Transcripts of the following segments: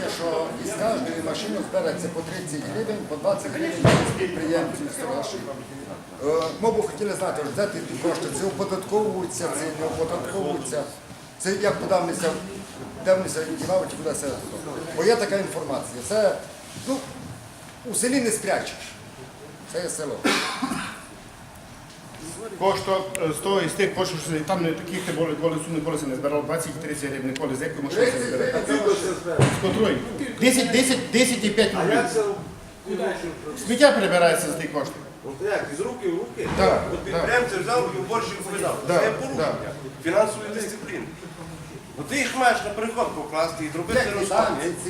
інформація, що із кожної машини збереться по 30 гривень, по 20 гривень підприємців з. Е, Ми б хотіли знати, де ті кошти, це оподатковуються, це не оподатковуються. Це як куди вони ся, де вони ся дівали, чи куди ся. Бо є така інформація. Це, ну, у селі не спрячеш. Це є село. Кошто е, з того із тих коштів, що там не таких не були, коли суми не збирали 20-30 гривень, коли з якої машини це контролю. 10, 10, 10 і 5 А рублів. як це Сміття перебирається з тих коштів. От як, із руки в руки? Так, От підприємця взяв і в борщі видав. Так, Це порушення фінансової дисципліни. Ну ти їх маєш на приход покласти і зробити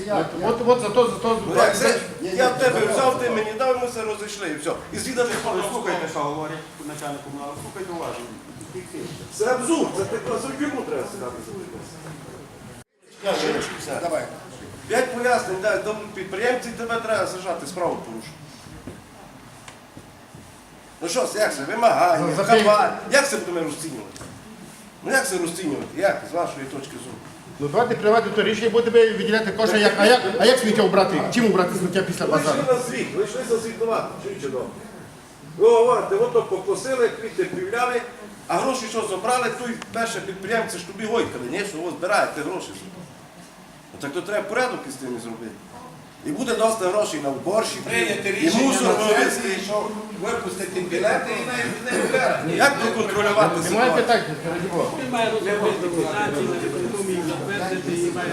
як? От, от за то, за то, Ну як це? Я в тебе взяв, ти мені дав, ми все розійшли і все. І звідти не Слухайте, що говорять начальнику, але слухайте уважно. Це абсурд, це ти за тюрму треба сказати. Давай. П'ять пояснень, дай, до підприємці тебе треба сажати, справу порушити. Ну що, як це, вимагання, Ну, за хабар, як це будемо розцінювати? Ну як це розцінювати? Як, з вашої точки зору? Ну давайте приймати то рішення, бо тебе виділяти кошти, як, а, як, а як сміття обрати? Чим обрати сміття після Ви базару? йшли на звіт, ви йшли зазвітувати, чуючи добре. Ви говорите, ото покосили, квіти півляли, а гроші що забрали, то й перше підприємці ж тобі гойкали, ні, що ви збираєте гроші. Так то треба порядок із тим зробити. І буде досить грошей на Прийняти і рішення мусор на вивезти. сесії, що випустити білети і не- не вибирати. Як проконтролювати Немає ситуацію? раді Бога. Він має розробити виконавці, на виконкомі затвердити і має